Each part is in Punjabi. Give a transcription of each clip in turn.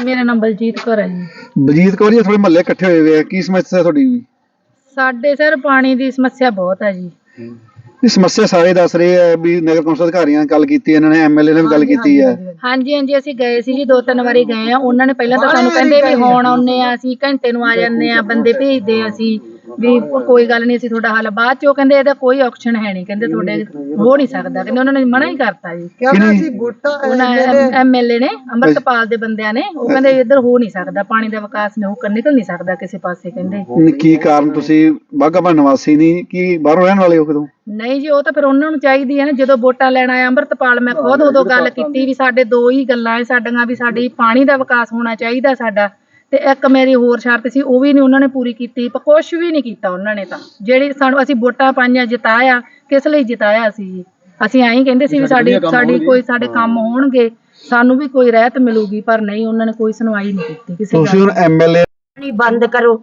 ਮੇਰਾ ਨਾਮ ਬਲਜੀਤ ਕੌਰ ਹੈ ਜੀ। ਬਲਜੀਤ ਕੌਰ ਜੀ ਥੋੜੇ ਮਹੱਲੇ ਇਕੱਠੇ ਹੋਏ ਹੋਏ ਆ। ਕੀ ਸਮੱਸਿਆ ਤੁਹਾਡੀ? ਸਾਡੇ ਸਰ ਪਾਣੀ ਦੀ ਸਮੱਸਿਆ ਬਹੁਤ ਹੈ ਜੀ। ਇਹ ਸਮੱਸਿਆ ਸਾਰੇ ਦੱਸ ਰਹੇ ਆ ਵੀ ਨਗਰ ਕੌਂਸਲ ਅਧਿਕਾਰੀਆਂ ਨਾਲ ਗੱਲ ਕੀਤੀ ਇਹਨਾਂ ਨੇ ਐਮਐਲਏ ਨੇ ਵੀ ਗੱਲ ਕੀਤੀ ਹੈ ਹਾਂਜੀ ਹਾਂਜੀ। ਅਸੀਂ ਗਏ ਸੀ ਜੀ ਦੋ ਤਿੰਨ ਵਾਰੀ ਗਏ ਆ। ਉਹਨਾਂ ਨੇ ਪਹਿਲਾਂ ਤਾਂ ਸਾਨੂੰ ਕਹਿੰਦੇ ਵੀ ਹੁਣ ਆਉਨੇ ਆ ਅਸੀਂ ਘੰਟੇ ਨੂੰ ਆ ਜਾਂਦੇ ਆ ਬੰਦੇ ਭੇਜਦੇ ਆ ਅਸੀਂ। ਵੀ ਕੋਈ ਗੱਲ ਨਹੀਂ ਅਸੀਂ ਤੁਹਾਡਾ ਹੱਲ ਬਾਅਦ ਚੋਂ ਕਹਿੰਦੇ ਇਹਦਾ ਕੋਈ ਆਪਸ਼ਨ ਹੈ ਨਹੀਂ। ਕਹਿੰਦੇ ਤੁਹਾਡੇ ਹੋ ਨਹੀਂ ਸਕਦਾ। ਕਹਿੰਦੇ ਉਹਨਾਂ ਨੇ ਮਨਾ ਹੀ ਕਰਤਾ ਜੀ। ਕਿਹਨੇ? ਉਹਨਾਂ ਐਮਐਲਏ ਨੇ? ਅੰਮ੍ਰਿਤਪਾਲ ਦੇ ਬੰਦਿਆਂ ਨੇ। ਉਹ ਕਹਿੰਦੇ ਇੱਧਰ ਹੋ ਨਹੀਂ ਸਕਦਾ ਪਾਣੀ ਦਾ ਵਿਕਾਸ ਨਹੀਂ ਉਹ ਨਿਕਲ ਨਹੀਂ ਸਕਦਾ ਕਿਸੇ ਪਾਸੇ ਕਹਿੰਦੇ। ਕੀ ਕਾਰਨ ਤੁਸੀਂ? ਬਾਘਾਪੁਰ ਨਿਵਾਸੀ ਨਹੀਂ ਕੀ ਬਾਹਰੋਂ ਰਹਿਣ ਵਾਲੇ ਹੋ ਕਦੋਂ? ਨਹੀਂ ਜੀ ਉਹ ਤਾਂ ਫਿਰ ਉਹਨਾਂ ਨੂੰ ਚਾਹੀਦੀ ਹੈ ਨਾ ਜਦੋਂ ਵੋਟਾਂ ਲੈਣ ਆਇਆ ਅੰਮ੍ਰਿਤਪਾਲ ਮੈਂ ਖੁਦ ਉਦੋਂ ਗੱਲ ਕੀਤੀ ਵੀ ਸਾਡੇ ਦੋ ਹੀ ਗੱਲਾਂ ਐ ਸਾਡੀਆਂ ਵੀ ਸਾਡੀ ਪਾਣੀ ਦਾ ਵਿਕਾਸ ਹੋਣਾ ਚਾਹੀਦਾ ਸਾਡਾ। ਤੇ ਇੱਕ ਮੇਰੀ ਹੋਰ ਸ਼ਰਤ ਸੀ ਉਹ ਵੀ ਨਹੀਂ ਉਹਨਾਂ ਨੇ ਪੂਰੀ ਕੀਤੀ ਪਰ ਕੁਛ ਵੀ ਨਹੀਂ ਕੀਤਾ ਉਹਨਾਂ ਨੇ ਤਾਂ। ਜਿਹੜੀ ਸਾਨੂੰ ਅਸੀਂ ਵੋਟਾਂ ਪਾਈਆਂ ਜਿਤਾਇਆ ਕਿਸ ਲਈ ਜਿਤਾਇਆ ਸੀ ਜੀ? ਅਸੀਂ ਐਂ ਹੀ ਕਹਿੰਦੇ ਸੀ ਵੀ ਸਾਡੀ ਸਾਡੀ ਕੋਈ ਸਾਡੇ ਕੰਮ ਹੋਣਗੇ ਸਾਨੂੰ ਵੀ ਕੋਈ ਰਹਿਤ ਮਿਲੂਗੀ ਪਰ ਨਹੀਂ ਉਹਨਾਂ ਨੇ ਕੋਈ ਸੁਣਵਾਈ ਨਹੀਂ ਕੀਤੀ ਕਿਸੇ ਤੁਸੀਂ ਗੱਲ ਹੁਣ ਐਮਐਲਏ ਪਾਣੀ ਬੰਦ ਕਰੋ।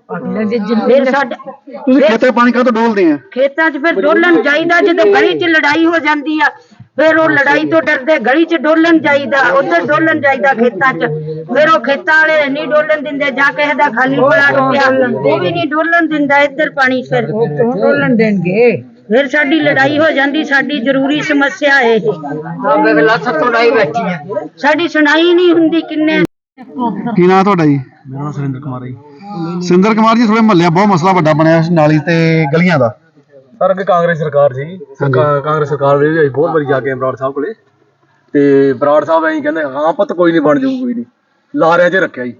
ਫਿਰ ਸਾਡੇ ਤੁਸੀਂ ਖੇਤੇ ਪਾਣੀ ਕਾਹਤੋਂ ਡੋਲਦੇ ਆ? ਖੇਤਾਂ 'ਚ ਫਿਰ ਡੋਲਣ ਜਾਈਦਾ ਜਦੋਂ ਗਲੀ 'ਚ ਲੜਾਈ ਹੋ ਜਾਂਦੀ ਆ। ਫਿਰ ਉਹ ਲੜਾਈ ਤੋਂ ਡਰਦੇ ਗਲੀ 'ਚ ਡੋਲਣ ਜਾਈਦਾ ਉੱਧਰ ਡੋਲਣ ਜਾਈਦਾ ਖੇਤਾਂ 'ਚ। ਫਿਰ ਉਹ ਖੇਤਾਂ ਵਾਲੇ ਨਹੀਂ ਡੋਲਣ ਦਿੰਦੇ ਜਾ ਕੇ ਇਹਦਾ ਖਾਲੀ ਪਲਾਟ ਪਿਆ ਉਹ ਵੀ ਨਹੀਂ ਡੋਲਣ ਦਿੰਦਾ ਇੱਧਰ ਪਾਣੀ ਫਿਰ ਡੋਲਣ ਦੇਣਗੇ? ਫਿਰ ਸਾਡੀ ਲੜਾਈ ਹੋ ਜਾਂਦੀ ਸਾਡੀ ਜ਼ਰੂਰੀ ਸਮੱਸਿਆ ਇਹ। ਸਾਡੀ ਸੁਣਾਈ ਨਹੀਂ ਹੁੰਦੀ ਕਿੰਨੇ। ਕੀ ਨਾਮ ਤੁਹਾਡਾ ਜੀ? ਮੇਰਾ ਨਾਮ ਸੁਰਿੰਦਰ ਕੁਮਾਰ ਹੈ ਜੀ। ਸੁਰਿੰਦਰ ਕੁਮਾਰ ਜੀ ਥੋੜੇ ਮਹੱਲੇ ਬਹੁਤ ਮਸਲਾ ਵੱਡਾ ਬਣਿਆ ਸੀ ਨਾਲੀ ਤੇ ਗਲੀਆਂ ਦਾ। ਸਰ ਅੱਗੇ ਕਾਂਗਰਸ ਸਰਕਾਰ ਸੀ ਕਾਂਗਰਸ ਸਰਕਾਰ ਦੇ ਵਿੱਚ ਬਹੁਤ ਵਾਰੀ ਜਾ ਕੇ ਬਰਾੜ ਸਾਹਿਬ ਕੋਲੇ। ਤੇ ਬਰਾੜ ਸਾਹਿਬ ਐਂ ਕਹਿੰਦੇ ਹਾਂ ਪੁੱਤ ਕੋਈ ਨਹੀਂ ਬਣ ਜਾਊ ਕੋਈ ਨਹੀਂ। ਲਾਰਿਆਂ 'ਚ ਰੱਖਿਆ ਜੀ।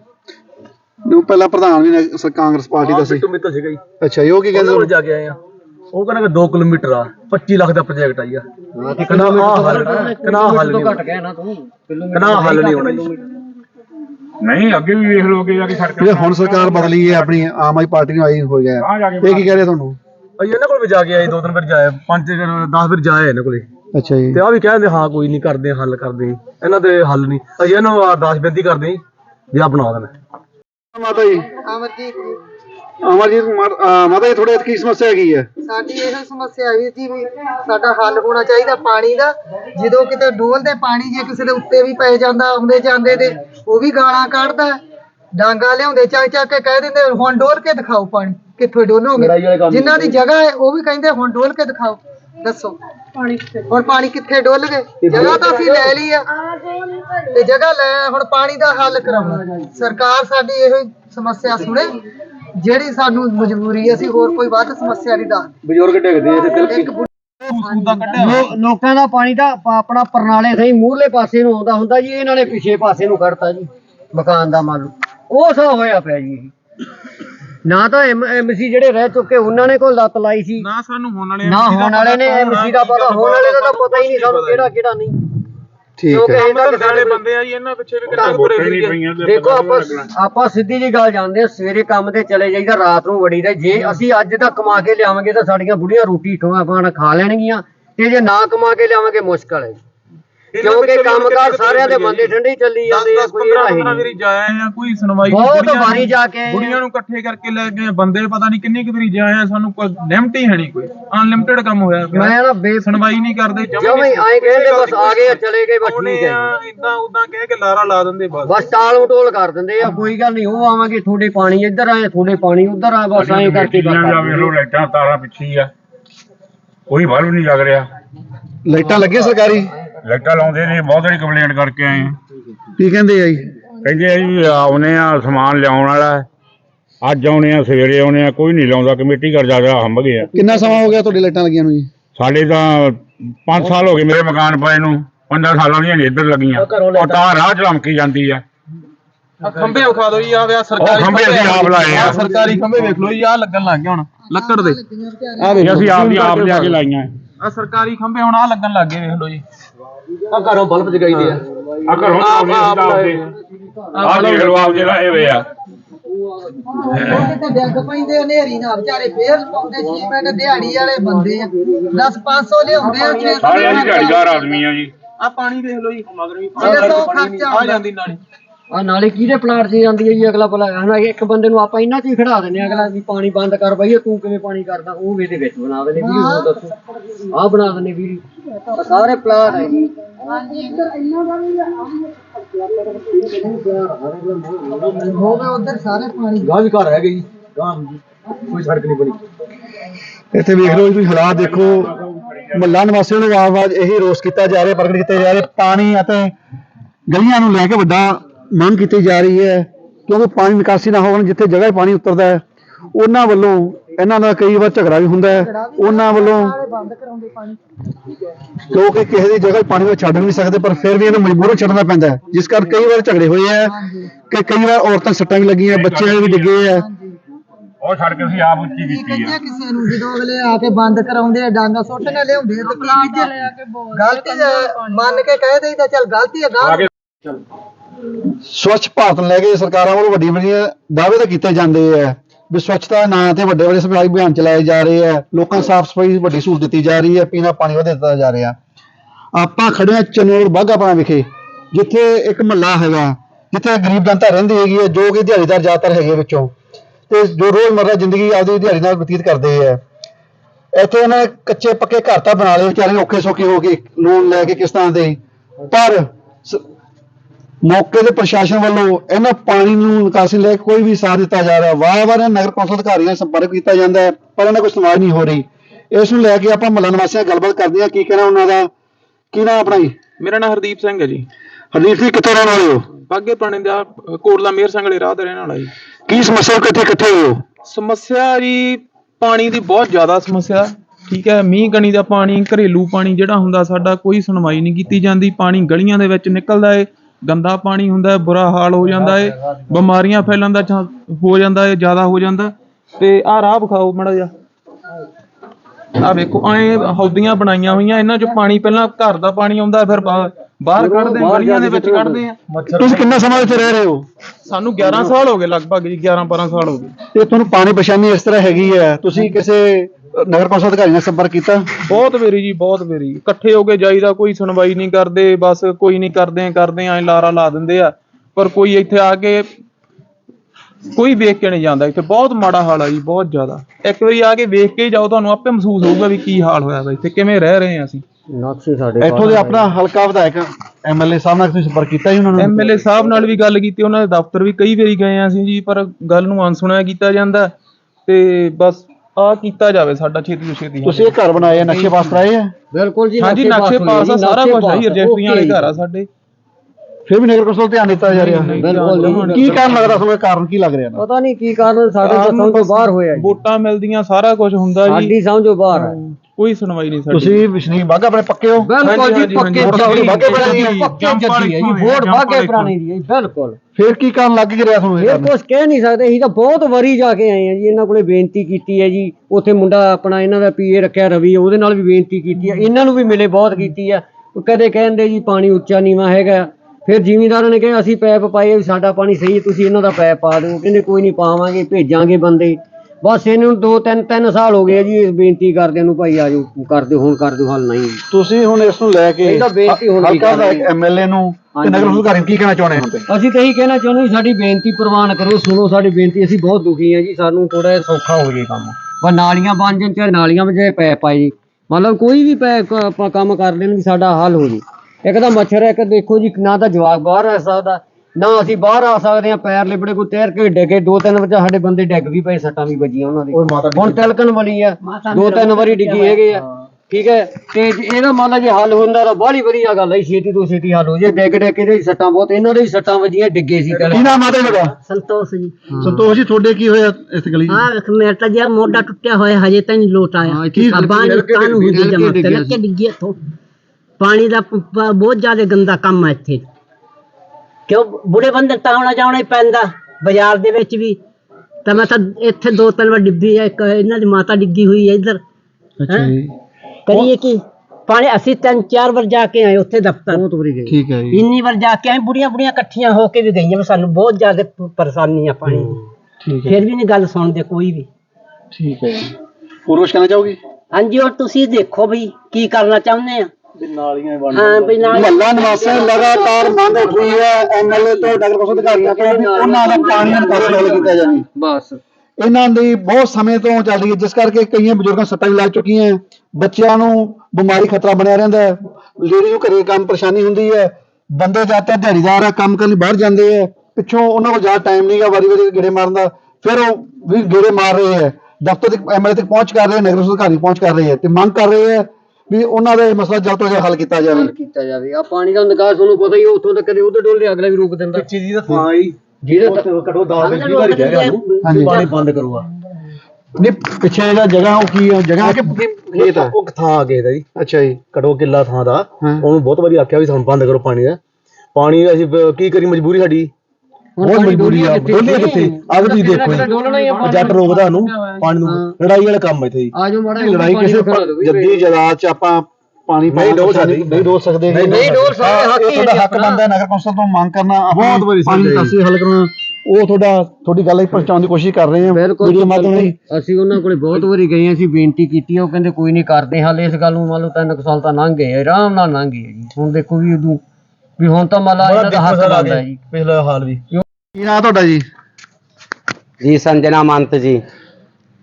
ਉਹ ਪਹਿਲਾਂ ਪ੍ਰਧਾਨ ਵੀ ਨੇ ਸ- ਕਾਂਗਰਸ ਪਾਰਟੀ ਦਾ ਸੀ। ਮਿੱਤਲ ਸੀਗਾ ਜੀ। ਅੱਛਾ ਜੀ ਉਹ ਕੀ ਉਹਨਾਂ ਕਹਿੰਦੇ ਕੋਲ ਜਾ ਕੇ ਆਏ ਆ। ਉਹ ਕਹਿੰਦਾ ਕਿ 2 ਕਿਲੋਮੀਟਰ ਆ 25 ਲੱਖ ਦਾ ਪ੍ਰੋਜੈਕਟ ਆ ਜੀ ਆ। ਕਹਿੰਦਾ ਆਹ ਹੱਲ ਕਹਿੰਦਾ ਆਹ ਹੱਲ ਨਹੀਂ ਘਟ ਗਿਆ ਨਾ ਤੂੰ ਕਹਿੰਦਾ ਆਹ ਹੱਲ ਨਹੀਂ ਹੋਣਾ ਜੀ। ਨਹੀਂ ਅੱਗੇ ਵੀ ਵੇਖ ਲੋਗੇ ਜਾ ਕੇ ਸੜਕਾਂ ਜਿਹੜੇ ਹੁਣ ਸਰਕਾਰ ਬਦਲੀ ਹੈ ਆਪਣੀ ਆਮ ਆਦਮੀ ਪਾਰਟੀ ਨੂੰ ਆਈ ਹੋ। ਗਿਆ ਇਹ ਕੀ ਕਹਿ ਰਹੇ ਤੁਹਾਨੂੰ? ਅਸੀਂ ਇਹਨਾਂ ਕੋਲ ਵੀ ਜਾ ਕੇ ਆਏ ਦੋ ਤਿੰਨ ਵਾਰ ਜਾਏ ਪੰਜ 10 ਵਾਰ ਜਾਏ ਇਹਨਾਂ ਕੋਲੇ। ਅੱਛਾ ਜੀ। ਤੇ ਆ ਵੀ ਕਹਿੰਦੇ ਹਾਂ ਕੋਈ ਨਹੀਂ ਕਰਦੇ ਹਾਂ, ਹੱਲ ਕਰਦੇ ਹਾਂ। ਇਹਨਾਂ ਦੇ ਹੱਲ ਨਹੀਂ ਅਸੀਂ ਇਹਨਾਂ ਨੂੰ ਅਰਦਾਸ ਬੇਨਤੀ ਕਰਦੇ ਹਾਂ ਵੀ ਆ ਬਣਾ ਦੇਣਾ। ਮਾਤਾ ਜੀ। ਅਮਰਜੀਤ ਅਮਰਜੀਤ ਕੁਮਾਰ ਅਹ ਮਾਤਾ ਜੀ ਥੋੜੇ ਕੀ ਸਮੱਸਿਆ ਹੈਗੀ ਹੈ? ਸਾਡੀ ਇਹ ਸਮੱਸਿਆ ਵੀ ਜੀ ਵੀ ਸਾਡਾ ਹੱਲ ਹੋਣਾ ਚਾਹੀਦਾ ਪਾਣੀ ਦਾ। ਜਦੋਂ ਕਿਤੇ ਡੋਲਦੇ ਪਾਣੀ ਜੇ ਕਿਸੇ ਦੇ ਉੱਤੇ ਵੀ ਪੈ ਜਾਂਦਾ ਆਉਂਦੇ ਜਾਂਦੇ ਤੇ ਉਹ ਵੀ ਗਾਲਾਂ ਕੱਢਦਾ। ਡਾਂਗਾ ਲਿਆਉਂਦੇ ਚੱਕ ਚੱਕ ਕੇ ਕਹਿ ਦਿੰਦੇ ਹੁਣ ਡੋਲ ਕੇ ਦਿਖਾਓ ਪਾਣੀ ਕਿੱਥੋਂ ਡੋਲੋਗੇ ਜਿਨ੍ਹਾਂ ਦੀ ਜਗ੍ਹਾ ਹੈ ਉਹ ਵੀ ਕਹਿੰਦੇ ਹੁਣ ਡੋਲ ਕੇ ਦਿਖਾਓ ਦੱਸੋ। ਹੁਣ ਪਾਣੀ ਕਿੱਥੇ ਡੋਲ ਗਏ? ਜਗ੍ਹਾ ਤਾਂ ਅਸੀਂ ਲੈ ਲਈ ਆ। ਤੇ ਜਗ੍ਹਾ ਲੈ ਹੁਣ ਪਾਣੀ ਦਾ ਹੱਲ ਕਰਾਉਣਾ। ਸਰਕਾਰ ਸਾਡੀ ਇਹ ਸਮੱਸਿਆ ਸੁਣੇ ਜਿਹੜੀ ਸਾਨੂੰ ਮਜਬੂਰੀ ਹੈ ਅਸੀਂ ਹੋਰ ਕੋਈ ਵੱਧ ਸਮੱਸਿਆ ਨਹੀਂ ਦੱਸ ਬਜ਼ੁਰਗ ਡਿੱਗਦੇ ਆ ਤੇ ਦਿਲ ਇੱਕ ਲੋਕਾਂ ਦਾ ਪਾਣੀ ਦਾ ਪ- ਆਪਣਾ ਪਰਨਾਲੇ ਸਹੀ ਮੂਹਰਲੇ ਪਾਸੇ ਨੂੰ ਆਉਂਦਾ ਹੁੰਦਾ ਜੀ ਇਹਨਾਂ ਨੇ ਪਿਛੇ ਪਾਸੇ ਨੂੰ ਕੱਢਤਾ ਜੀ ਮਕਾਨ ਦਾ ਮੰਨ ਲਓ। ਉਹ ਸਾ ਹੋਇਆ ਪਿਆ ਜੀ। ਇਹ। ਨਾ ਤਾਂ ਐਮਸੀ ਜਿਹੜੇ ਰਹਿ ਚੁੱਕੇ ਉਹਨਾਂ ਨੇ ਕੋਈ ਲੱਤ ਲਾਈ ਸੀ। ਨਾ ਸਾਨੂੰ ਹੋਣ ਵਾਲੇ ਨਾ ਹੋਣ ਵਾਲੇ ਨੇ ਐਮਸੀ ਦਾ ਪਤਾ ਹੋਣ ਵਾਲੇ ਦਾ ਤਾਂ ਪਤਾ ਹੀ ਨਹੀਂ ਸਾਨੂੰ ਕਿਹੜਾ ਕਿਹੜਾ ਨਹੀਂ। ਠੀਕ ਹੈ। ਇਹਨਾਂ ਦੇ ਸਾਡੇ ਬੰਦੇ ਆ ਜੀ ਇਹਨਾਂ ਪਿੱਛੇ ਵੀ ਕਿੰਨਾ ਬੁਰੇ ਫਿਰੀਏ ਦੇਖੋ ਆਪਾਂ ਆਪਾਂ ਸਿੱਧੀ ਜੀ ਗੱਲ ਜਾਣਦੇ ਹਾਂ ਸਵੇਰੇ ਕੰਮ ਤੇ ਚਲੇ ਜਾਈਦਾ ਰਾਤ ਨੂੰ ਵੜੀ ਦਾ। ਜੇ ਅਸੀਂ ਅੱਜ ਦਾ ਕਮਾ ਕੇ ਲਿਆਵਾਂਗੇ ਤਾਂ ਸਾਡੀਆਂ ਬੁੜੀਆਂ ਰੋਟੀ ਖਵਾ ਖਾਣਾ ਖਾ ਲੈਣਗੀਆਂ। ਤੇ ਜੇ ਨਾ ਕਮਾ ਕੇ ਲਿਆਵਾਂਗੇ ਮੁਸ਼ਕਲ ਹੈ ਕਿਉਂਕਿ ਕੰਮਕਾਰ ਸਾਰਿਆਂ ਦੇ ਬੰਦੇ ਠੰਡੇ ਚੱਲੀ ਜਾਂਦੇ ਆ ਕੋਈ ਇਹਦਾ ਹੀ 15 ਨਹੀਂ ਵਾਰੀ ਜਾਏ ਆ ਕੋਈ ਸੁਣਵਾਈ ਨਹੀਂ। ਬਹੁਤ ਵਾਰੀ ਨੂੰ- ਜਾ ਕੇ। ਬੁੜੀਆਂ ਨੂੰ ਇਕੱਠੇ ਕਰਕੇ ਲੈ ਗਏ ਬੰਦੇ ਪਤਾ ਨਹੀਂ ਕਿੰਨੀ ਕੁ ਵਾਰੀ ਜਾਏ ਆ ਸਾਨੂੰ ਕੋਈ ਲਿਮਟ ਹੀ ਹੈ ਨਹੀਂ ਕੋਈ ਅਨਲਿਮਟਿਡ ਕੰਮ ਹੋਇਆ। ਮੈਂ ਨਾ ਬੇ ਸੁਣਵਾਈ ਨਹੀਂ ਕਰਦੇ ਹੀ ਆਏਂ ਕਹਿੰਦੇ ਬਸ ਆ ਗਏ ਆ, ਚਲੇ ਗਏ ਬਸ ਠੀਕ ਹੈ। ਇਦਾਂ ਉਦਾਂ ਕਹਿ ਕੇ ਲਾਰਾ ਲਾ ਦਿੰਦੇ ਬਸ ਬਸ ਟਾਲ ਮਟੋਲ ਕਰ ਦਿੰਦੇ ਆ ਕੋਈ ਗੱਲ ਨਹੀਂ ਉਹ ਆਵਾਂਗੇ ਤੁਹਾਡੇ ਪਾਣੀ ਇੱਧਰ ਆਏ ਤੁਹਾਡੇ ਪਾਣੀ ਉੱਧਰ ਆ ਬਸ ਐਂ ਕਰਕੇ ਬਸ। ਲਾਈਟਾਂ ਤਾਰਾਂ ਪਿੱਛੇ ਆ ਕੋਈ ਬਲਬ ਨਹੀਂ ਲੱਗ ਰਿਹਾ ਲਾਈਟਾਂ ਲੱਗੀਆਂ ਸਰਕਾਰੀ ਲਾਈਟਾਂ ਲਾਉਂਦੇ ਨੇ ਬਹੁਤ ਵਾਰੀ ਕੰਪਲੇਂਟ ਕਰਕੇ ਆਏ ਆ। ਕੀ ਕਹਿੰਦੇ ਆ ਜੀ? ਕਹਿੰਦੇ ਆ ਜੀ ਆਉਨੇ ਆ ਸਮਾਨ ਲਿਆਉਣ ਵਾਲਾ ਹੈ। ਅੱਜ ਆਉਨੇ ਆ ਸਵੇਰੇ ਆਉਨੇ ਆ ਕੋਈ ਨਹੀਂ ਲਾਉਂਦਾ ਕਮੇਟੀ ਕਰ ਜਾ ਰਿਹਾ ਹੰਬ ਗਏ ਆ। ਕਿੰਨਾ ਸਮਾਂ ਹੋ ਗਿਆ ਤੁਹਾਡੀ ਲਾਈਟਾਂ ਲੱਗੀਆਂ ਨੂੰ ਜੀ? ਸਾਡੇ ਤਾਂ 5 ਸਾਲ ਹੋ ਗਏ ਮੇਰੇ ਮਕਾਨ ਪਏ ਨੂੰ 15 ਸਾਲਾਂ ਦੀਆਂ ਨੇ ਇੱਧਰ ਲੱਗੀਆਂ। ਉਹ ਤਾਂ ਰਾਹ ਚ ਲਮਕੀ ਜਾਂਦੀ ਆ। ਖੰਭੇ ਵਿਖਾ ਦਿਓ ਜੀ ਆ ਵੇ ਉਹ ਖੰਭੇ ਅਸੀਂ ਆਪ ਲਾਏ ਆ। ਸਰਕਾਰੀ ਖੰਭੇ ਵੇਖ ਲਓ ਜੀ ਆ ਲੱਗਣ ਲੱਗ ਗਏ ਹੁਣ ਲੱਕੜ ਦੇ। ਇਹ ਅਸੀਂ ਆਪ ਦੀ ਆਪ ਲਿਆ ਕੇ ਲਾਈਆਂ। ਆ ਸਰਕਾਰੀ ਖੰਭੇ ਹੁਣ ਆ ਲੱਗਣ ਲੱਗ ਗਏ ਵੇਖ ਲਓ ਜੀ। ਆ ਘਰੋਂ ਬਲਬ ਜਗਾਈਦੇ ਆ। ਆ ਘਰੋਂ ਆਪ ਆਪ ਲਾਏ ਆ ਦੇਖ ਲਓ ਆਪ ਜਿਹੜਾ ਇਹ ਵੇ ਆ ਕਿਤੇ ਡਿੱਗ ਪੈਂਦੇ ਹਨੇਰੀ ਨਾਲ ਵਿਚਾਰੇ ਫੇਰ ਪਾਉਂਦੇ ਸੀਮੈਂਟ ਦਿਹਾੜੀ ਵਾਲੇ ਬੰਦੇ ਆ। 10 500 ਲਿਆਉਂਦੇ ਆ 600 ਸਾਰੇ ਅਸੀਂ ਦਿਹਾੜੀਦਾਰ ਆਦਮੀ ਆ ਜੀ। ਆ ਪਾਣੀ ਦੇਖ ਲਓ ਜੀ। ਮਗਰ ਵੀ ਛੇ ਸੌ ਖਰਚਾ ਆ ਜਾਂਦੀ ਨਾਲੀ। ਆ ਨਾਲੇ ਕਿਹਦੇ ਪਲਾਟ 'ਚ ਜਾਂਦੀ ਹੈ ਜੀ ਅਗਲਾ ਪਲਾ ਹੁਣ ਇੱਕ ਬੰਦੇ ਨੂੰ ਆਪਾਂ ਇਹਨਾਂ 'ਚ ਹੀ ਖੜਾ ਦਿੰਦੇ ਹਾਂ ਅਗਲਾ ਵੀ ਪਾਣੀ ਬੰਦ ਕਰ ਬਈਏ ਤੂੰ ਕਿਵੇਂ ਪਾਣੀ ਕਰਦਾ? ਉਹ ਵੀ ਇਹਦੇ ਵਿੱਚ ਬਣਾ ਦਿੰਦੇ ਵੀਡੀਓ ਹੋਰ ਦੱਸੋ? ਆਹ ਬਣਾ ਦਿੰਦੇ ਵੀਡੀਓ ਸਾਰੇ ਪਲਾਟ ਹੈ ਜੀ। ਹੋ ਗਏ ਉਧਰ ਸਾਰੇ ਪਾਣੀ। ਗਾਂ ਵੀ ਘਰ ਹੈਗੇ ਜੀ। ਗਾਂ ਜੀ। ਕੋਈ ਸੜਕ ਨਹੀਂ ਬਣੀ। ਇੱਥੇ ਵੇਖ ਲਓ ਤੁਸੀਂ ਹਾਲਾਤ ਦੇਖੋ। ਮਹੱਲਾ ਨਿਵਾਸੀਆਂ ਨੂੰ ਆਵਾਜ਼ ਇਹੀ ਰੋਸ ਕੀਤਾ ਜਾ ਰਿਹਾ ਪ੍ਰਗਟ ਕੀਤਾ ਜਾ ਰਿਹਾ। ਪਾਣੀ ਅਤੇ ਗਲੀਆਂ ਨੂੰ ਲੈ ਕੇ ਵੱਡਾ ਮੰਗ ਕੀਤੀ ਜਾ ਰਹੀ ਹੈ ਕਿਉਂਕਿ ਪਾਣੀ ਨਿਕਾਸੀ ਨਾ ਹੋਣ ਜਿੱਥੇ ਜਗ੍ਹਾ 'ਤੇ ਪਾਣੀ ਉਤਰਦਾ ਹੈ ਉਹਨਾਂ ਵੱਲੋਂ ਇਹਨਾਂ ਦਾ ਕਈ ਵਾਰ ਝਗੜਾ ਵੀ ਹੁੰਦਾ ਹੈ ਉਹਨਾਂ ਵੱਲੋਂ ਬੰਦ ਕਰਾਉਂਦੇ ਪਾਣੀ ਲੋਕ ਕਿਸੇ ਦੀ ਜਗ੍ਹਾ ਪਾਣੀ ਵਿੱਚ ਛੱਡ ਨਹੀਂ ਸਕਦੇ ਪਰ ਫਿਰ ਵੀ ਇਹਨੂੰ ਮਜਬੂਰਨ ਛੱਡਣਾ ਪੈਂਦਾ ਹੈ ਜਿਸ ਕਰਕੇ ਕਈ ਵਾਰ ਝਗੜੇ ਹੋਏ ਆ ਕਿ ਕਈ ਵਾਰ ਔਰਤਾਂ ਸੱਟਾਂ ਵੀ ਲੱਗੀਆਂ ਬੱਚੇ ਵੀ ਡਿੱਗੇ ਆ ਉਹ ਸੜਕ ਅਸੀਂ ਆਪ ਉੱਚੀ ਕੀ ਕੀਤੀ ਆ। ਕਿਸੇ ਨੂੰ ਜਦੋਂ ਅਗਲੇ ਆ ਕੇ ਬੰਦ ਕਰਾਉਂਦੇ ਆ ਡਾਂਗਾ ਸੁੱਟਣੇ ਲਿਆਉਂਦੇ ਆ ਤੇ ਕੀ ਗਲਤੀ ਹੈ, ਮੰਨ ਕੇ ਕਹਿ ਦੇਈਦਾ ਚੱਲ ਗਲਤੀ ਹੈ ਗਾਂ ਸਵੱਛ ਭਾਰਤ ਨੂੰ ਲੈ ਕੇ ਸਰਕਾਰਾਂ ਵੱਲੋਂ ਵੱਡੀਆਂ ਵੱਡੀਆਂ ਦਾਅਵੇ ਤਾਂ ਕੀਤੇ ਜਾਂਦੇ ਆ ਵੀ ਸਵੱਛਤਾ ਦੇ ਨਾਂ ਤੇ ਵੱਡੇ ਵੱਡੇ ਸਫ਼ਾਈ ਅਭਿਆਨ ਚਲਾਏ ਜਾ ਰਹੇ ਆ, ਲੋਕਾਂ ਨੂੰ ਸਾਫ਼ ਸਫ਼ਾਈ ਵੱਡੀ ਸਹੂਲਤ ਦਿੱਤੀ ਜਾ ਰਹੀ ਹੈ ਪੀਣਾ ਪਾਣੀ ਵਧਾ ਦਿੱਤਾ ਜਾ ਰਿਹਾ। ਆਪਾਂ ਖੜੇ ਹਾਂ ਚਨੋਰ ਬਾਘਾਪੁਰਾ ਵਿਖੇ, ਜਿੱਥੇ ਇੱਕ ਮਹੱਲਾ ਹੈਗਾ, ਜਿੱਥੇ ਗਰੀਬ ਜਨਤਾ ਰਹਿੰਦੀ ਹੈਗੀ ਹੈ ਜੋ ਕਿ ਦਿਹਾੜੀਦਾਰ ਜ਼ਿਆਦਾਤਰ ਹੈਗੇ ਵਿੱਚੋਂ। ਤੇ ਜੋ ਰੋਜ਼ਮਰਰਾ ਜ਼ਿੰਦਗੀ ਆਪਦੀ ਦਿਹਾੜੀ ਨਾਲ ਬਤੀਤ ਕਰਦੇ ਆ। ਇੱਥੇ ਇਹਨਾਂ ਕੱਚੇ ਪੱਕੇ ਘਰ ਤਾਂ ਬਣਾ ਲਏ, ਵਿਚਾਰੇ ਔਖੇ ਸੌਖੇ ਹੋ ਕੇ ਲੋਨ ਲੈ ਕੇ ਕਿਸ਼ਤਾਂ ਦੇ। ਪਰ ਮੌਕੇ ਦੇ ਪ੍ਰਸ਼ਾਸਨ ਵੱਲੋਂ ਇਹਨਾਂ ਪਾਣੀ ਨੂੰ ਨਿਕਾਸੀ ਲੈ ਕੋਈ ਵੀ ਸਾਥ ਦਿੱਤਾ ਜਾ ਰਿਹਾ। ਵਾਰ-ਵਾਰ ਨਗਰ ਕੌਂਸਲ ਅਧਿਕਾਰੀਆਂ ਨਾਲ ਸੰਪਰਕ ਕੀਤਾ ਜਾਂਦਾ ਹੈ ਪਰ ਇਹਨਾਂ ਕੋਈ ਸੁਣਵਾਈ ਨਹੀਂ ਹੋ ਰਹੀ। ਇਸ ਨੂੰ ਲੈ ਕੇ ਆਪਾਂ ਮਹੱਲਾ ਨਿਵਾਸੀਆਂ ਨਾਲ ਗੱਲਬਾਤ ਕਰਦੇ ਹਾਂ। ਕੀ ਕਹਿਣਾ ਉਹਨਾਂ ਦਾ? ਕੀ ਨਾਮ ਆਪਣਾ ਜੀ? ਮੇਰਾ ਨਾਮ ਹਰਦੀਪ ਸਿੰਘ ਹੈ ਜੀ। ਹਰਦੀਪ ਜੀ ਕਿੱਥੋਂ ਰਹਿਣ ਵਾਲੇ ਹੋ? ਬਾਗੇ ਪਾਣੀ ਦਾ ਕੋਟਲਾ ਮੇਰ ਸੰਗਲੇ ਰਾਹ ਤੇ ਰਹਿਣ ਵਾਲਾ ਜੀ। ਕੀ ਸਮੱਸਿਆ ਕਿੱਥੇ ਕਿੱਥੇ ਹੋ? ਸਮੱਸਿਆ ਜੀ ਪਾਣੀ ਦੀ ਬਹੁਤ ਜ਼ਿਆਦਾ ਸਮੱਸਿਆ। ਠੀਕ ਹੈ ਮੀਂਹ ਕਣੀ ਦਾ ਪਾਣੀ ਘਰੇਲੂ ਪਾਣੀ ਜਿਹੜਾ ਹੁੰਦਾ ਸਾਡਾ ਕੋਈ ਸੁਣਵਾਈ ਨਹੀਂ ਕੀਤੀ ਜਾਂਦੀ। ਪਾਣੀ ਗਲੀਆਂ ਦੇ ਵਿੱਚ ਨਿਕਲਦਾ ਏ। ਗੰਦਾ ਪਾਣੀ ਹੁੰਦਾ ਹੈ ਬੁਰਾ ਹਾਲ ਹੋ ਜਾਂਦਾ ਏ ਬਿਮਾਰੀਆਂ ਫੈਲਣ ਦਾ ਚਾਂ- ਹੋ ਜਾਂਦਾ ਏ ਜ਼ਿਆਦਾ ਹੋ ਜਾਂਦਾ ਤੇ ਆਹ ਰਾਹ ਵਿਖਾਓ ਮਾੜਾ ਜਿਹਾ। ਆਹ ਵੇਖੋ ਐ ਹੌਦੀਆਂ ਬਣਾਈਆਂ ਹੋਈਆਂ ਇਹਨਾਂ 'ਚ ਪਾਣੀ ਪਹਿਲਾਂ ਘਰ ਦਾ ਪਾਣੀ ਆਉਂਦਾ ਫਿਰ ਬਾ- ਬਾਹਰ ਕੱਢਦੇ ਆ, ਗਲੀਆਂ ਦੇ ਵਿੱਚ ਕੱਢਦੇ ਆ ਤੁਸੀਂ ਕਿੰਨਾ ਸਮਾਂ ਇੱਥੇ ਰਹਿ ਰਹੇ ਹੋ? ਸਾਨੂੰ 11 ਸਾਲ ਹੋ ਗਏ ਲਗਭਗ ਜੀ 11 12 ਸਾਲ ਹੋ ਗਏ। ਤੇ ਤੁਹਾਨੂੰ ਪਾਣੀ ਪਰੇਸ਼ਾਨੀ ਇਸ ਤਰ੍ਹਾਂ ਹੈਗੀ ਹੈ ਤੁਸੀਂ ਕਿਸੇ ਨਗਰ ਕੌਂਸਲ ਅਧਿਕਾਰੀ ਨਾਲ ਸੰਪਰਕ ਕੀਤਾ? ਬਹੁਤ ਵੇਰੀ ਜੀ ਬਹੁਤ ਵੇਰੀ। ਇਕੱਠੇ ਹੋ ਕੇ ਜਾਈਦਾ ਕੋਈ ਸੁਣਵਾਈ ਨਹੀਂ ਕਰਦੇ ਬਸ ਕੋਈ ਨਹੀਂ ਕਰਦੇ ਕਰਦੇ ਐ ਲਾਰਾ ਲਾ ਦਿੰਦੇ ਆ। ਪਰ ਕੋਈ ਇੱਥੇ ਆ ਕੇ ਕੋਈ ਵੇਖ ਕੇ ਨਹੀਂ ਜਾਂਦਾ। ਇੱਥੇ ਬਹੁਤ ਮਾੜਾ ਹਾਲ ਆ ਜੀ ਬਹੁਤ ਜ਼ਿਆਦਾ। ਇੱਕ ਵਾਰੀ ਆ ਕੇ ਵੇਖ ਕੇ ਹੀ ਜਾਓ ਤੁਹਾਨੂੰ ਆਪੇ ਮਹਿਸੂਸ ਹੋਊਗਾ ਵੀ ਕੀ ਹਾਲ ਹੋਇਆ ਵਾ ਇੱਥੇ ਕਿਵੇਂ ਰਹਿ ਰਹੇ ਆ ਅਸੀਂ। ਨਕਸ਼ੇ ਸਾਡੇ ਇੱਥੋਂ ਦੇ ਆਪਣਾ ਹਲਕਾ ਵਿਧਾਇਕ ਐਮਐਲਏ ਸਾਹਿਬ ਨਾਲ ਤੁਸੀਂ ਸੰਪਰਕ ਕੀਤਾ ਜੀ ਉਹਨਾਂ ਨੂੰ? ਐਮਐਲਏ ਸਾਹਿਬ ਨਾਲ ਵੀ ਗੱਲ ਕੀਤੀ ਉਹਨਾਂ ਦੇ ਦਫ਼ਤਰ ਵੀ ਕਈ ਵਾਰੀ ਗਏ ਆ ਅਸੀਂ ਜੀ ਪਰ ਗੱਲ ਨੂੰ ਅਣਸੁਣਿਆ ਕੀਤਾ ਜਾਂਦਾ। ਤੇ ਬਸ ਆ ਕੀਤਾ ਜਾਵੇ ਸਾਡਾ ਛੇਤੀ ਤੋਂ ਛੇਤੀ। ਤੁਸੀਂ ਇਹ ਘਰ ਬਣਾਏ ਆ ਨਕਸ਼ੇ ਪਾਸ ਕਰਾਏ ਆ? ਬਿਲਕੁਲ ਜੀ ਹਾਂਜੀ ਨਕਸ਼ੇ ਪਾਸ ਆ ਸਾਰਾ ਕੁਝ ਹੈ ਰਜਿਸਟਰੀਆਂ ਵਾਲੇ ਘਰ ਆ ਸਾਡੇ। ਫਿਰ ਵੀ ਨਗਰ ਕੌਂਸਲ ਧਿਆਨ ਦਿੱਤਾ ਜਾ ਰਿਹਾ। ਬਿਲਕੁਲ ਕੀ ਕਾਰਨ ਲੱਗਦਾ ਤੁਹਾਨੂੰ ਕਾਰਨ ਕੀ ਲੱਗ ਰਿਹਾ ਪਤਾ ਨਹੀਂ ਕੀ ਕਾਰਨ ਸਾਡੇ ਤੋਂ ਸਮਝੋਂ ਬਾਹਰ ਹੋਇਆ ਜੀ। ਵੋਟਾਂ ਮਿਲਦੀਆਂ ਸਾਰਾ ਕੁਝ ਹੁੰਦਾ ਜੀ। ਸਾਡੀ ਸਮਝੋਂ ਬਾਹਰ ਹੈ। ਕੋਈ ਸੁਣਵਾਈ ਨਹੀਂ ਸਾਡੀ। ਤੁਸੀਂ ਵਿਸ਼ਨੀਕ ਬਾਗਾ ਆਪਣੇ ਪੱਕੇ ਹੋ? ਬਿਲਕੁਲ ਜੀ ਪੱਕੇ ਬਾਗੇ ਪੁਰਾਣੀ ਹੈ, ਪੱਕੇ ਜੱਦੀ ਹੈ ਜੀ ਵੋਟ ਬਾਗੇ ਪੁਰਾਣੀ ਦੀ ਹੈ ਜੀ, ਬਿਲਕੁਲ। ਫਿਰ ਕੀ ਕਾਰਨ ਲੱਗ ਗਿਆ ਰਿਹਾ ਤੁਹਾਨੂੰ ਇਹ? ਕੁਝ ਕਹਿ ਨਹੀਂ ਸਕਦੇ ਅਸੀਂ ਤਾਂ ਬਹੁਤ ਵਾਰੀ ਜਾ ਕੇ ਆਏ ਆ ਜੀ ਇਹਨਾਂ ਕੋਲੇ ਬੇਨਤੀ ਕੀਤੀ ਹੈ ਜੀ। ਉੱਥੇ ਮੁੰਡਾ ਆਪਣਾ ਇਹਨਾਂ ਦਾ ਪੀਏ ਰੱਖਿਆ ਰਵੀ ਉਹਦੇ ਨਾਲ ਵੀ ਬੇਨਤੀ ਕੀਤੀ ਹੈ। ਇਹਨਾਂ ਨੂੰ ਵੀ ਮਿਲੇ ਬਹੁਤ ਕੀਤੀ ਉਹ ਕਦੇ ਕਹਿੰਦੇ ਜੀ ਪਾਣੀ ਉੱਚਾ ਨੀਵਾ ਹੈਗਾ। ਫਿਰ ਜ਼ਿਮੀਂਦਾਰਾਂ ਨੇ ਕਿਹਾ ਅਸੀਂ ਪੈਪ ਪਾਏ ਵੀ ਸਾਡਾ ਪਾਣੀ ਸਹੀ ਹੈ, ਤੁਸੀਂ ਇਹਨਾਂ ਦਾ ਪੈਪ ਪਾ ਦਿਓ। ਕਹਿੰਦੇ ਕੋਈ ਨਹੀਂ ਪਾਵਾਂਗੇ ਭੇਜਾਂਗੇ ਬੰਦੇ। ਬਸ ਇਹਨੂੰ ਦੋ ਤਿੰਨ ਤਿੰਨ ਸਾਲ ਹੋ ਗਏ ਜੀ ਇਸ ਬੇਨਤੀ ਕਰਦਿਆਂ ਨੂੰ ਭਾਈ ਆਜੋ ਕਰ ਦਿਓ ਹੁਣ ਕਰ ਦਿਓ ਹੱਲ ਨਹੀਂ। ਤੁਸੀਂ ਹੁਣ ਇਸ ਨੂੰ ਲੈ ਕੇ ਇਹ ਤਾਂ ਬੇਨਤੀ ਹੁਣ ਵੀ ਹਲਕਾ ਰਹੇ ਐਮਐਲਏ ਨੂੰ ਤੇ ਨਗਰ ਕੌਂਸਲ ਅਧਿਕਾਰੀ ਨੂੰ ਕੀ ਕਹਿਣਾ ਚਾਹੁੰਦੇ ਹੋ? ਅਸੀਂ ਤਾਂ ਇਹੀ ਕਹਿਣਾ ਚਾਹੁੰਦੇ ਵੀ ਸਾਡੀ ਬੇਨਤੀ ਪ੍ਰਵਾਨ ਕਰੋ ਸੁਣੋ ਸਾਡੀ ਬੇਨਤੀ ਅਸੀਂ ਬਹੁਤ ਦੁਖੀ ਹਾਂ ਜੀ ਸਾਨੂੰ ਥੋੜਾ ਜਿਹਾ ਸੌਖਾ ਹੋ ਜੇ ਕੰਮ। ਬਸ ਨਾਲੀਆਂ ਬਣ ਜਾਣ ਤੇ ਨਾਲੀਆਂ ਵਿੱਚ ਪੈਪ ਆਏ ਜੀ। ਮਤਲਬ ਕੋਈ ਵੀ ਪੈਪ ਆਪਾਂ ਕੰਮ ਕਰ ਲੈਣ ਵੀ ਸਾਡਾ ਹੱਲ ਹੋ ਜੇ ਇੱਕ ਤਾਂ ਮੱਛਰ ਹੈ ਇੱਕ ਦੇਖੋ ਜੀ ਨਾ ਤਾਂ ਜਵਾਕ ਬਾਹਰ ਆ ਸਕਦਾ। ਨਾ ਅਸੀਂ ਬਾਹਰ ਆ ਸਕਦੇ ਹਾਂ ਪੈਰ ਲਿਬੜੇ ਕੋਈ ਤੈਰ ਕੇ ਡਿੱਗੇ ਦੋ ਤਿੰਨ ਵਜੇ ਸਾਡੇ ਬੰਦੇ ਡਿੱਗ ਵੀ ਪਏ ਸੱਟਾਂ ਵੀ ਵੱਜੀਆਂ ਉਹਨਾਂ ਦੇ। ਹੁਣ ਤਿਲਕਣ ਵਾਲੀ ਆ ਦੋ ਤਿੰਨ ਵਾਰੀ ਡਿੱਗੀ ਹੈਗੇ ਆ। ਠੀਕ ਹੈ ਤੇ ਜੇ ਇਹਦਾ ਮੰਨ ਲਾ ਜੇ ਹੱਲ ਹੁੰਦਾ ਤਾਂ ਬਾਹਲੀ ਵਧੀਆ ਗੱਲ ਹੈ ਛੇਤੀ ਤੋਂ ਛੇਤੀ ਹੱਲ ਹੋ ਜੇ ਡਿੱਗ ਡਿੱਗ ਕੇ ਇਹਦੇ ਸੱਟਾਂ ਬਹੁਤ ਇਹਨਾਂ ਦੇ ਵੀ ਸੱਟਾਂ ਵੱਜੀਆਂ ਡਿੱਗੇ ਸੀ ਕੀ ਨਾਮ ਆ ਤੁਹਾਡਾ? ਸੰਤੋਸ਼ ਜੀ। ਸੰਤੋਸ਼ ਜੀ ਤੁਹਾਡੇ ਕੀ ਹੋਇਆ ਇਸ ਗਲੀ 'ਚ? ਹਾਂ ਵੇਖ ਮੇਰਾ ਤਾਂ ਜਿਆ ਮੋਢਾ ਟੁੱਟਿਆ ਹੋਇਆ ਹਜੇ ਤਾਂ ਨਹੀਂ ਲੋਟ ਆਇਆ। ਕੀ ਅੱਬਾਂ ਨੇ ਕਾਨੂੰ ਹੁੰਦੀ ਜਮਾ ਤਿਲਕ ਕੇ ਡਿੱਗੀ ਇੱਥੋਂ। ਪਾਣੀ ਦਾ ਪ- ਪ- ਬਹੁਤ ਜ਼ਿਆਦਾ ਗੰਦਾ ਕੰਮ ਹੈ ਇੱਥੇ। ਕਿਉਂ? ਬੁੜੇ ਬੰਦੇ ਤਾਂ ਆਉਣਾ ਜਾਣਾ ਹੀ ਪੈਂਦਾ। ਬਾਜ਼ਾਰ ਦੇ ਵਿੱਚ ਵੀ। ਤਾਂ ਮੈਂ ਤਾਂ ਇੱਥੇ ਦੋ ਤਿੰਨ ਵਾਰ ਡਿੱਬੀ ਹੈ ਇੱਕ ਇਹਨਾਂ ਦੀ ਮਾਤਾ ਡਿੱਗੀ ਹੋਈ ਹੈ ਇੱਧਰ। ਅੱਛਾ ਜੀ। ਕਰੀਏ ਕੀ? ਪਾਣੀ ਅਸੀਂ ਤਿੰਨ ਚਾਰ ਵਾਰ ਜਾ ਕੇ ਆਏ ਉੱਥੇ ਦਫ਼ਤਰ। ਬਹੁਤ ਵਾਰੀ ਗਏ। ਠੀਕ ਹੈ ਜੀ। ਇੰਨੀ ਵਾਰ ਜਾ ਕੇ ਆਏ ਬੁੜੀਆਂ ਬੁੜੀਆਂ ਇਕੱਠੀਆਂ ਹੋ ਕੇ ਵੀ ਗਈਆਂ ਵੀ ਸਾਨੂੰ ਬਹੁਤ ਜ਼ਿਆਦਾ ਪ- ਪਰੇਸ਼ਾਨੀ ਆ ਪਾਣੀ ਦੀ। ਠੀਕ ਹੈ। ਫਿਰ ਵੀ ਨਹੀਂ ਗੱਲ ਸੁਣਦੇ ਕੋਈ ਵੀ। ਠੀਕ ਹੈ ਜੀ। ਹੋਰ ਕੁਝ ਕਹਿਣਾ ਚਾਹੋਗੇ? ਹਾਂਜੀ ਔਰ ਤੁਸੀਂ ਦੇਖੋ ਵੀ ਕੀ ਕਰਨਾ ਚਾਹੁੰਦੇ ਆ। ਹਾਂ ਵੀ ਨਾਲ ਮਹੱਲਾ ਨਿਵਾਸੀਆਂ ਦੀ ਲਗਾਤਾਰ ਮੰਗ ਉੱਠ ਰਹੀ ਹੈ ਐਮਐਲਏ ਤੋਂ ਨਗਰ ਕੌਂਸਲ ਅਧਿਕਾਰੀਆਂ ਤੋਂ ਵੀ ਉਹਨਾਂ ਦਾ ਪਾਣੀ ਦਾ ਨਿਕਾਸ ਹੱਲ ਕੀਤਾ ਜਾਵੇ। ਬਸ। ਇਹਨਾਂ ਦੀ ਬਹੁਤ ਸਮੇਂ ਤੋਂ ਚੱਲ ਰਹੀ ਹੈ ਜਿਸ ਕਰਕੇ ਕਈਆਂ ਬਜ਼ੁਰਗਾਂ ਸੱਟਾਂ ਵੀ ਲੱਗ ਚੁੱਕੀਆਂ। ਬੱਚਿਆਂ ਨੂੰ ਬਿਮਾਰੀ ਖਤਰਾ ਬਣਿਆ ਰਹਿੰਦਾ ਹੈ। ਲੇਡੀ ਨੂੰ ਘਰੇ ਕੰਮ ਪਰੇਸ਼ਾਨੀ ਹੁੰਦੀ ਹੈ। ਬੰਦੇ ਜ਼ਿਆਦਾਤਰ ਦਿਹਾੜੀਦਾਰ ਆ ਕੰਮ ਕਰਨ ਲਈ ਬਾਹਰ ਜਾਂਦੇ ਆ ਪਿੱਛੋਂ ਉਹਨਾਂ ਕੋਲ ਜ਼ਿਆਦਾ ਟਾਈਮ ਨਹੀਂਗਾ ਵਾਰੀ ਵਾਰੀ ਗੇੜੇ ਮਾਰਨ ਦਾ। ਫਿਰ ਉਹ ਵੀ ਗੇੜੇ ਮਾਰ ਰਹੇ ਹੈ। ਦਫ਼ਤਰ ਤੱਕ ਐਮਐਲਏ ਤੱਕ ਪਹੁੰਚ ਕਰ ਰਹੇ ਨਗਰ ਅਧਿਕਾਰੀ ਪਹੁੰਚ ਕਰ ਰਹੇ ਹੈ ਤੇ ਮੰਗ ਕਰ ਰਹੇ ਹੈ ਵੀ ਉਹਨਾਂ ਦਾ ਇਹ ਮਸਲਾ ਜਲਦ ਤੋਂ ਜਲਦ ਹੱਲ ਕੀਤਾ ਜਾਵੇ। ਹੱਲ ਕੀਤਾ ਜਾਵੇ। ਆ ਪਾਣੀ ਦਾ ਨਿਕਾਸ ਤੁਹਾਨੂੰ ਪਤਾ ਹੀ ਉੱਥੋਂ ਤੱਕ ਕਦੇ ਉਧਰ ਡੋਲਦੇ ਅਗਲਾ ਵੀ ਰੋਕ ਦਿੰਦਾ। ਚੀਜ਼ ਦਾ ਥਾਂ ਹੀ। ਜਿਹਦੇ ਤੱਕ ਘਟੋ 10 20 ਵਾਰੀ ਕਹਿ ਗਿਆ ਹਾਂਜੀ। ਪਾਣੀ ਬੰਦ ਕਰੂਗਾ। ਨਹੀਂ ਪਿੱਛੇ ਜਿਹੜਾ ਜਗ੍ਹਾ ਉਹ ਕੀ ਹੈ ਜਗ੍ਹਾ ਕਿ ਖੇਤ ਹੈ ਉਹ ਥਾਂ ਆ ਗਿਆ ਦਾ ਜੀ। ਅੱਛਾ ਜੀ। ਕਟੋ ਕਿੱਲਾ ਥਾਂ ਦਾ। ਹਾਂ। ਉਹਨੂੰ ਬਹੁਤ ਵਾਰੀ ਆਖਿਆ ਵੀ ਸਾਨੂੰ ਬੰਦ ਕਰੋ ਪਾਣੀ ਦਾ। ਪਾਣੀ ਅਸੀਂ ਬ- ਕੀ ਕਰੀ ਮਜਬੂਰੀ ਸਾਡੀ। ਬਹੁਤ ਮਜਬੂਰੀ ਆ ਡੋਲੇ ਕਿੱਥੇ ਵੀ ਤੁਸੀਂ ਦੇਖੋ ਜੀ ਹੀ। ਜੱਟ ਰੋਕਦਾ ਉਹਨੂੰ ਪਾਣੀ ਨੂੰ ਲੜਾਈ ਵਾਲਾ ਕੰਮ ਇੱਥੇ ਜੀ। ਆ ਜਾਓ ਮਾੜਾ ਲੜਾਈ ਕਿਸੇ ਜੱਦੀ ਜਲਾਦ ਚ ਆਪਾਂ ਪਾਣੀ ਨਹੀਂ ਡੋਲ ਸਕਦੇ। ਨਹੀਂ ਡੋਲ ਸਕਦੇ ਨਹੀਂ, ਨਹੀਂ ਡੋਲ ਸਕਦੇ, ਹੱਕ ਹੀ ਤੁਹਾਡਾ ਹੈ ਹੱਕ। ਬਣਦਾ ਹੈ ਨਗਰ ਕੌਂਸਲ ਤੋਂ ਮੰਗ ਕਰਨਾ ਬਹੁਤ ਵਾਰੀ ਪਾਣੀ। ਨਿਕਾਸੀ ਹੱਲ ਕਰਨਾ। ਉਹ ਤੁਹਾਡਾ ਤੁਹਾਡੀ ਗੱਲ ਅਸੀਂ ਪਹੁੰਚਾਉਣ ਦੀ ਕੋਸ਼ਿਸ਼ ਕਰ ਰਹੇ ਹਾਂ। ਬਿਲਕੁਲ ਵੀਡੀਓ ਮਾਧਿਅਮ ਰਾਹੀਂ। ਅਸੀਂ ਉਹਨਾਂ ਕੋਲੇ ਬਹੁਤ ਵਾਰੀ ਗਏ ਹਾਂ, ਅਸੀਂ ਬੇਨਤੀ ਕੀਤੀ ਉਹ ਕਹਿੰਦੇ ਕੋਈ ਨਹੀਂ ਕਰਦੇ ਹਾਲੇ ਇਸ ਗੱਲ ਨੂੰ ਮੰਨ ਲਓ ਤਿੰਨ ਕੁ ਸਾਲ ਤਾਂ ਲੰਘ ਗਏ ਆ, ਆਰਾਮ ਨਾਲ ਲੰਘ ਗਏ ਜੀ। ਹੁਣ ਦੇਖੋ ਵੀ ਉਦੋਂ ਵੀ ਹੁਣ ਤਾਂ ਮੰਨ ਲਾ ਇਹਨਾਂ ਦਾ ਹੱਕ ਬਣਦਾ ਜੀ। ਪਿਛਲਾ ਹਾਲ ਵੀ। ਕੀ ਨਾਮ ਤੁਹਾਡਾ ਜੀ? ਜੀ ਸੰਜਨਾ ਮੰਤ ਜੀ।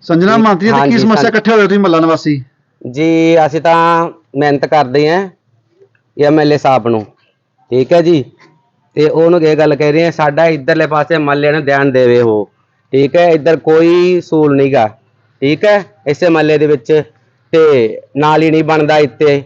ਸੰਜਨਾ ਮਾਂਤੀ ਜੀ ਤੇ ਕੀ ਹਾਂਜੀ, ਸਮੱਸਿਆ ਸੰ- ਇਕੱਠੇ ਹੋਏ ਹੋ ਤੁਸੀਂ ਮੱਲਾ ਨਿਵਾਸੀ? ਜੀ ਅਸੀਂ ਤਾਂ ਮਿਹਨਤ ਕਰਦੇ ਆਂ ਐਮਐਲਏ ਸਾਹਿਬ ਨੂੰ। ਠੀਕ ਹੈ ਜੀ? ਤੇ ਉਹਨੂੰ ਇਹ ਗੱਲ ਕਹਿ ਰਹੇ ਆ ਸਾਡਾ ਇਧਰਲੇ ਪਾਸੇ ਮੱਲੇ ਨੂੰ ਧਿਆਨ ਦੇਵੇ ਉਹ। ਠੀਕ ਹੈ ਇੱਧਰ ਕੋਈ ਸੂਲ ਨਹੀਂਗਾ ਠੀਕ ਹੈ ਇਸੇ ਮੱਲੇ ਦੇ ਵਿੱਚ ਤੇ ਨਾਲੀ ਨਹੀਂ ਬਣਦਾ ਇੱਥੇ।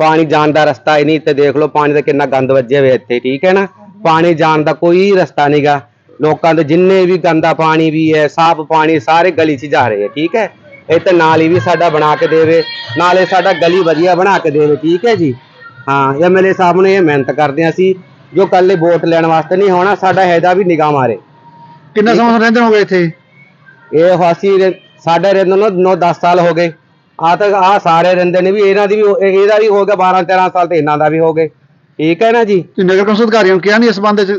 ਪਾਣੀ ਜਾਣ ਦਾ ਰਸਤਾ ਹੀ ਨਹੀਂ ਤੇ ਦੇਖ ਲਓ ਪਾਣੀ ਦਾ ਕਿੰਨਾ ਗੰਦ ਵੱਜਿਆ ਹੋਇਆ ਇੱਥੇ। ਠੀਕ ਹੈ ਨਾ? ਪਾਣੀ ਜਾਣ ਦਾ ਕੋਈ ਰਸਤਾ ਨਹੀਂਗਾ ਲੋਕਾਂ ਦੇ ਜਿੰਨੇ ਵੀ ਗੰਦਾ ਪਾਣੀ ਵੀ ਹੈ ਸਾਫ਼ ਪਾਣੀ ਸਾਰੇ ਗਲੀ 'ਚ ਜਾ ਰਹੇ ਹੈ ਠੀਕ ਹੈ? ਇਹ ਤੇ ਨਾਲੀ ਵੀ ਸਾਡਾ ਬਣਾ ਕੇ ਦੇਵੇ ਨਾਲੇ ਸਾਡਾ ਗਲੀ ਵਧੀਆ ਬਣਾ ਕੇ ਦੇਵੇ ਠੀਕ ਹੈ ਜੀ? ਹਾਂ ਐਮਐਲਏ ਸਾਹਿਬ ਨੇ ਇਹ ਮਿਹਨਤ ਕਰਦੇ ਅਸੀਂ ਜੋ ਕੱਲੇ ਵੋਟ ਲੈਣ ਵਾਸਤੇ ਨਹੀਂ ਹੋਣਾ ਸਾਡਾ ਹੈਦਾ ਵੀ ਨਿਗਾਹ ਮਾਰੇ। ਕਿੰਨਾ ਸਮਾਂ ਰਹਿੰਦੇ ਹੋਗੇ ਇੱਥੇ? ਇਹ ਰੇ- ਸਾਡੇ ਰਹਿੰਦੇ ਨੂੰ 9-10 ਸਾਲ ਹੋ ਗਏ। ਆ ਤਾਂ ਆ ਸਾਰੇ ਰਹਿੰਦੇ ਨੇ ਵੀ ਇਹਨਾਂ ਦੀ ਵੀ ਇਹਦਾ ਵੀ ਹੋ ਗਿਆ 12-13 ਸਾਲ ਤੇ ਇਹਨਾਂ ਦਾ ਵੀ ਹੋ ਗਏ। ਠੀਕ ਹੈ ਨਾ ਜੀ? ਨਗਰ ਕੌਂਸਲ ਅਧਿਕਾਰੀਆਂ ਨੂੰ ਕਿਹਾ ਨਹੀਂ ਇਸ ਸੰਬੰਧ ਵਿੱਚ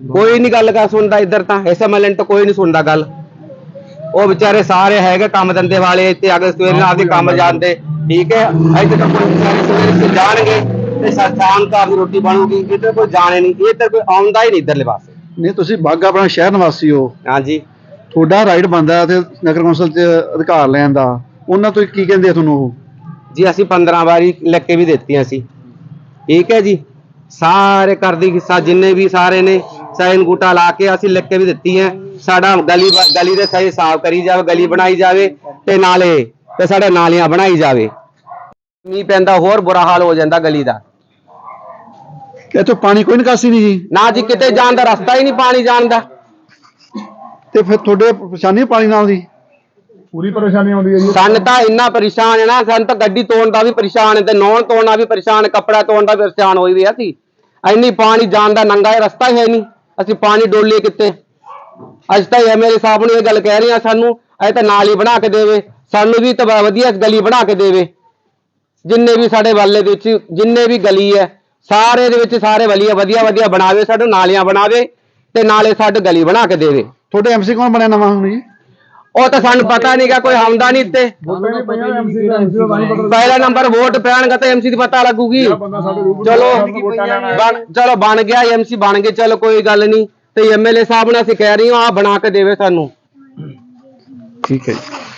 ਕੋਈ ਨਹੀਂ ਗੱਲ ਕਰ ਸੁਣਦਾ ਇੱਧਰ ਤਾਂ ਐਸਾ ਮਲਨ ਤਾਂ ਕੋਈ ਨਹੀਂ ਸੁਣਦਾ ਗੱਲ। ਉਹ ਵਿਚਾਰੇ ਸਾਰੇ ਹੈਗੇ ਕੰਮ ਧੰਦੇ ਵਾਲੇ ਇੱਥੇ ਅਗਰ ਸਵੇਰੇ ਨਾਲ ਦੇ ਕੰਮ ਜਾਂਦੇ। ਠੀਕ ਹੈ ਇੱਥੇ ਤਾਂ ਕੋਈ ਵਿਚਾਰੇ ਸਵੇਰੇ ਸੇ ਜਾਣਗੇ ਤੇ ਸ਼ਾਮ ਤੱਕ ਆਪਣੀ ਰੋਟੀ ਬਣੂਗੀ ਇੱਧਰ ਕੋਈ ਜਾਣੇ ਨਹੀਂ ਇੱਧਰ ਕੋਈ ਆਉਂਦਾ ਹੀ ਨਹੀਂ ਇੱਧਰਲੇ ਪਾਸੇ। ਨਹੀਂ ਤੁਸੀਂ ਬਾਗਾ ਆਪਣਾ ਸ਼ਹਿਰ ਨਿਵਾਸੀ ਹੋ। ਹਾਂਜੀ। ਤੁਹਾਡਾ ਰਾਈਟ ਬਣਦਾ ਹੈ ਤੇ ਨਗਰ ਕੌਂਸਲ 'ਚ ਅਧਿਕਾਰ ਲੈਣ ਦਾ। ਉਹਨਾਂ ਤੋਂ ਕੀ ਕਹਿੰਦੇ ਆ ਤੁਹਾਨੂੰ ਉਹ? ਜੀ ਅਸੀਂ 15 ਵਾਰੀ ਲਿਖ ਕੇ ਵੀ ਦਿੱਤੀਆਂ ਸੀ। ਠੀਕ ਹੈ ਜੀ ਸਾਰੇ ਕਰਦੀ ਹਿੱਸਾ ਜਿੰਨੇ ਵੀ ਸਾਰੇ ਨੇ ਸਾਈਨ ਗੂਟਾ ਲਾ ਕੇ ਅਸੀਂ ਲਿਖ ਕੇ ਵੀ ਦਿੱਤੀ ਹੈ। ਸਾਡਾ ਗਲੀ ਗਲੀ ਦੇ ਸਹੀ ਸਾਫ਼ ਕਰੀ ਜਾਵੇ ਗਲੀ ਬਣਾਈ ਜਾਵੇ ਤੇ ਨਾਲੇ ਤੇ ਸਾਡੇ ਨਾਲੀਆਂ ਬਣਾਈ ਜਾਵੇ। ਮੀਂਹ ਪੈਂਦਾ ਹੋਰ ਬੁਰਾ ਹਾਲ ਹੋ ਜਾਂਦਾ ਗਲੀ ਦਾ। ਇੱਥੋਂ ਪਾਣੀ ਕੋਈ ਨਿਕਾਸੀ ਨਹੀਂ ਜੀ। ਨਾ ਜੀ ਕਿਤੇ ਜਾਣ ਦਾ ਰਸਤਾ ਹੀ ਨਹੀਂ ਪਾਣੀ ਜਾਣ ਦਾ। ਤੇ ਫਿਰ ਤੁਹਾਡੇ ਪਰੇਸ਼ਾਨੀ ਪਾਣੀ ਨਾਲ ਦੀ? ਪੂਰੀ ਪਰੇਸ਼ਾਨੀ ਆਉਂਦੀ ਹੈ ਜੀ। ਸਾਨੂੰ ਤਾਂ ਇੰਨਾ ਪਰੇਸ਼ਾਨ ਹੈ ਨਾ ਸਾਨੂੰ ਤਾਂ ਗੱਡੀ ਤੋੜਨ ਦਾ ਵੀ ਪਰੇਸ਼ਾਨ ਹੈ ਤੇ ਨੌਣ ਤੋੜਨਾ ਵੀ ਪਰੇਸ਼ਾਨ ਕੱਪੜਾ ਤੋੜਨ ਦਾ ਵੀ ਪਰੇਸ਼ਾਨ ਹੋਈ ਵੀ ਅਸੀਂ ਇੰਨੀ ਪਾਣੀ ਜਾਣ ਦਾ ਨੰਗਾ ਰਸਤਾ ਹੀ ਹੈ ਨਹੀਂ। ਅਸੀਂ ਪਾਣੀ ਡੋਲੀਏ ਕਿੱਥੇ? ਅੱਜ ਤਾਂ ਐਮਐਲਏ ਸਾਹਿਬ ਨੂੰ ਇਹ ਗੱਲ ਕਹਿ ਰਹੇ ਆ ਸਾਨੂੰ, ਇਹ ਤਾਂ ਨਾਲੀ ਬਣਾ ਕੇ ਦੇਵੇ, ਸਾਨੂੰ ਵੀ ਤਾਂ ਵਧੀਆ ਗਲੀ ਬਣਾ ਕੇ ਦੇਵੇ। ਜਿੰਨੇ ਵੀ ਸਾਡੇ ਵਾਲੇ ਦੇ ਵਿੱਚ, ਜਿੰਨੇ ਵੀ ਗਲੀ ਹੈ, ਸਾਰੇ ਦੇ ਵਿੱਚ ਸਾਰੇ ਵਧੀਆ ਵਧੀਆ ਵਧੀਆ ਬਣਾਵੇ ਸਾਨੂੰ ਨਾਲੀਆਂ ਬਣਾਵੇ ਤੇ ਨਾਲੇ ਸਾਡੇ ਗਲੀ ਬਣਾ ਕੇ ਦੇਵੇ। ਤੁਹਾਡੇ ਐਮਸੀ ਕੌਣ ਬਣਿਆ ਨਵਾਂ ਹੁਣ ਜੀ? ਉਹ ਤਾਂ ਸਾਨੂੰ ਪਤਾ ਨਹੀਂਗਾ ਕੋਈ ਆਉਂਦਾ ਨਹੀਂ ਇੱਥੇ। ਪਹਿਲਾ ਨੰਬਰ ਵੋਟ ਪੈਣਗਾ ਤਾਂ ਐਮਸੀ ਦੀ ਪਤਾ ਲੱਗੂਗੀ। ਚਲੋ, ਬਣ ਚਲੋ, ਬਣ ਗਿਆ ਐਮਸੀ ਬਣ ਗਏ, ਚਲੋ, ਕੋਈ ਗੱਲ ਨਹੀਂ ਤੇ ਐਮਐਲਏ ਸਾਹਿਬ ਨੇ ਅਸੀਂ ਕਹਿ ਰਹੀ ਹਾਂ ਆ ਬਣਾ ਕੇ ਦੇਵੇ ਸਾਨੂੰ। ਠੀਕ ਹੈ ਜੀ।